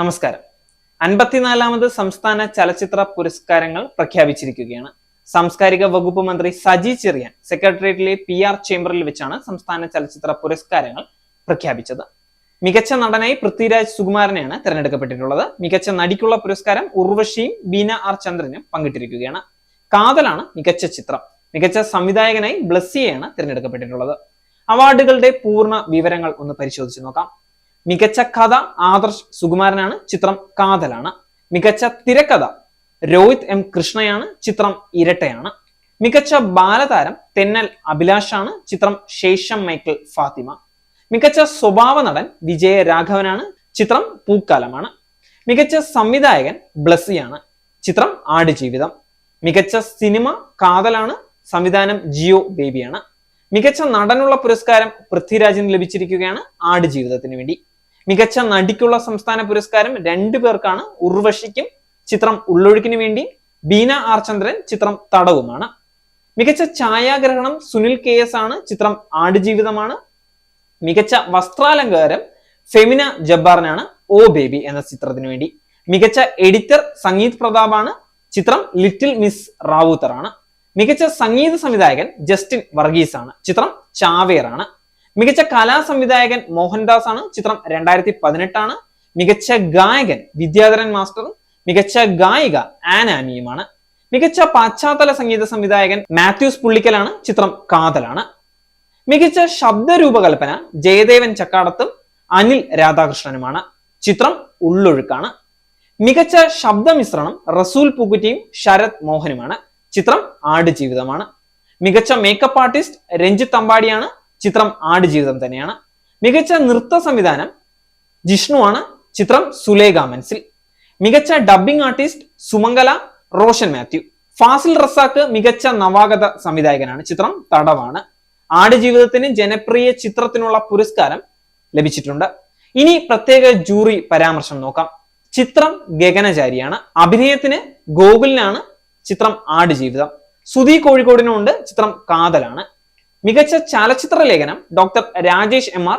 നമസ്കാരം. അൻപത്തിനാലാമത് സംസ്ഥാന ചലച്ചിത്ര പുരസ്കാരങ്ങൾ പ്രഖ്യാപിച്ചിരിക്കുകയാണ്. സാംസ്കാരിക വകുപ്പ് മന്ത്രി സജി ചെറിയാൻ സെക്രട്ടേറിയറ്റിലെ പി ആർ ചേംബറിൽ വെച്ചാണ് സംസ്ഥാന ചലച്ചിത്ര പുരസ്കാരങ്ങൾ പ്രഖ്യാപിച്ചത്. മികച്ച നടനായി പൃഥ്വിരാജ് സുകുമാരനെയാണ് തിരഞ്ഞെടുക്കപ്പെട്ടിട്ടുള്ളത്. മികച്ച നടിക്കുള്ള പുരസ്കാരം ഉർവശിയും ബീന ആർ ചന്ദ്രനും പങ്കിട്ടിരിക്കുകയാണ്. കാതലാണ് മികച്ച ചിത്രം. മികച്ച സംവിധായകനായി ബ്ലസ്സിയെയാണ് തിരഞ്ഞെടുക്കപ്പെട്ടിട്ടുള്ളത്. അവാർഡുകളുടെ പൂർണ വിവരങ്ങൾ ഒന്ന് പരിശോധിച്ച് നോക്കാം. മികച്ച കഥ ആദർശ് സുകുമാരനാണ് ചിത്രം കാതലാണ്. മികച്ച തിരക്കഥ രോഹിത് എം കൃഷ്ണയാണ് ചിത്രം ഇരട്ടയാണ്. മികച്ച ബാലതാരം തെന്നൽ അഭിലാഷാണ് ചിത്രം ശേഷം മൈക്കിൾ ഫാത്തിമ. മികച്ച സ്വഭാവ നടൻ വിജയ രാഘവനാണ് ചിത്രം പൂക്കാലമാണ്. മികച്ച സംവിധായകൻ ബ്ലസ്സിയാണ് ചിത്രം ആടുജീവിതം. മികച്ച സിനിമ കാതലാണ് സംവിധാനം ജിയോ ബേബിയാണ്. മികച്ച നടനുള്ള പുരസ്കാരം പൃഥ്വിരാജിന് ലഭിച്ചിരിക്കുകയാണ് ആടുജീവിതത്തിന് വേണ്ടി. മികച്ച നടിക്കുള്ള സംസ്ഥാന പുരസ്കാരം രണ്ടു പേർക്കാണ് ഉർവശിക്കും ചിത്രം ഉള്ളൊഴുക്കിനു വേണ്ടി ബീന ആർചന്ദ്രൻ ചിത്രം തടവുമാണ്. മികച്ച ഛായാഗ്രഹണം സുനിൽ കെ എസ് ആണ് ചിത്രം ആടുജീവിതമാണ്. മികച്ച വസ്ത്രാലങ്കാരം ഫെമിന ജബ്ബാറിനാണ് ഓ ബേബി എന്ന ചിത്രത്തിന് വേണ്ടി. മികച്ച എഡിറ്റർ സംഗീത് പ്രതാപാണ് ചിത്രം ലിറ്റിൽ മിസ് റാവൂത്തർ ആണ് മികച്ച സംഗീത സംവിധായകൻ ജസ്റ്റിൻ വർഗീസ് ആണ് ചിത്രം ചാവേറാണ്. മികച്ച കലാ സംവിധായകൻ മോഹൻദാസ് ആണ് ചിത്രം രണ്ടായിരത്തി പതിനെട്ടാണ് മികച്ച ഗായകൻ വിദ്യാധരൻ മാസ്റ്ററും മികച്ച ഗായിക ആനാമിയുമാണ്. മികച്ച പശ്ചാത്തല സംഗീത സംവിധായകൻ മാത്യൂസ് പുള്ളിക്കലാണ് ചിത്രം കാതലാണ്. മികച്ച ശബ്ദരൂപകൽപ്പന ജയദേവൻ ചക്കാടത്തും അനിൽ രാധാകൃഷ്ണനുമാണ്. ചിത്രം ഉള്ളൊഴുക്കാണ്. മികച്ച ശബ്ദമിശ്രണം റസൂൽ പൂക്കുറ്റിയും ശരത് മോഹനുമാണ്. ചിത്രം ആടുജീവിതമാണ്. മികച്ച മേക്കപ്പ് ആർട്ടിസ്റ്റ് രഞ്ജിത്ത് അമ്പാടിയാണ് ചിത്രം ആടുജീവിതം തന്നെയാണ്. മികച്ച നൃത്ത സംവിധാനം ജിഷ്ണുവാണ് ചിത്രം സുലേഖ മൻസിൽ. മികച്ച ഡബ്ബിംഗ് ആർട്ടിസ്റ്റ് സുമംഗല റോഷൻ മാത്യു. ഫാസിൽ റസാക്ക് മികച്ച നവാഗത സംവിധായകനാണ്. ചിത്രം തടവാണ്. ആടുജീവിതത്തിന് ജനപ്രിയ ചിത്രത്തിനുള്ള പുരസ്കാരം ലഭിച്ചിട്ടുണ്ട്. ഇനി പ്രത്യേക ജൂറി പരാമർശം നോക്കാം. ചിത്രം ഗഗനചാരിയാണ്. അഭിനയത്തിന് ഗോകുലിനാണ് ചിത്രം ആടുജീവിതം സുധി കോഴിക്കോടിനുണ്ട് ചിത്രം കാതലാണ്. മികച്ച ചലച്ചിത്ര ലേഖനം ഡോക്ടർ രാജേഷ് എം ആർ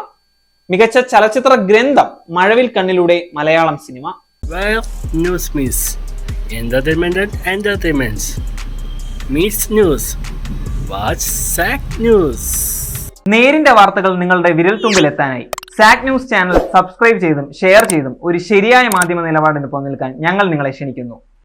മികച്ച ചലച്ചിത്ര ഗ്രന്ഥം മഴവിൽ കണ്ണിലൂടെ മലയാളം സിനിമ. ന്യൂസ് മീസ് and entertainments. ന്യൂസ് വാച്ച് സാക് ന്യൂസ് നേരിന്റെ വാർത്തകൾ നിങ്ങളുടെ വിരൽത്തുമ്പിൽ എത്താനായി. സാക് ന്യൂസ് ചാനൽ സബ്സ്ക്രൈബ് ചെയ്തും ഷെയർ ചെയ്തും ഒരു ശരിയായ മാധ്യമ നിലപാടിന് പോകാൻ ഞങ്ങൾ നിങ്ങളെ ക്ഷണിക്കുന്നു.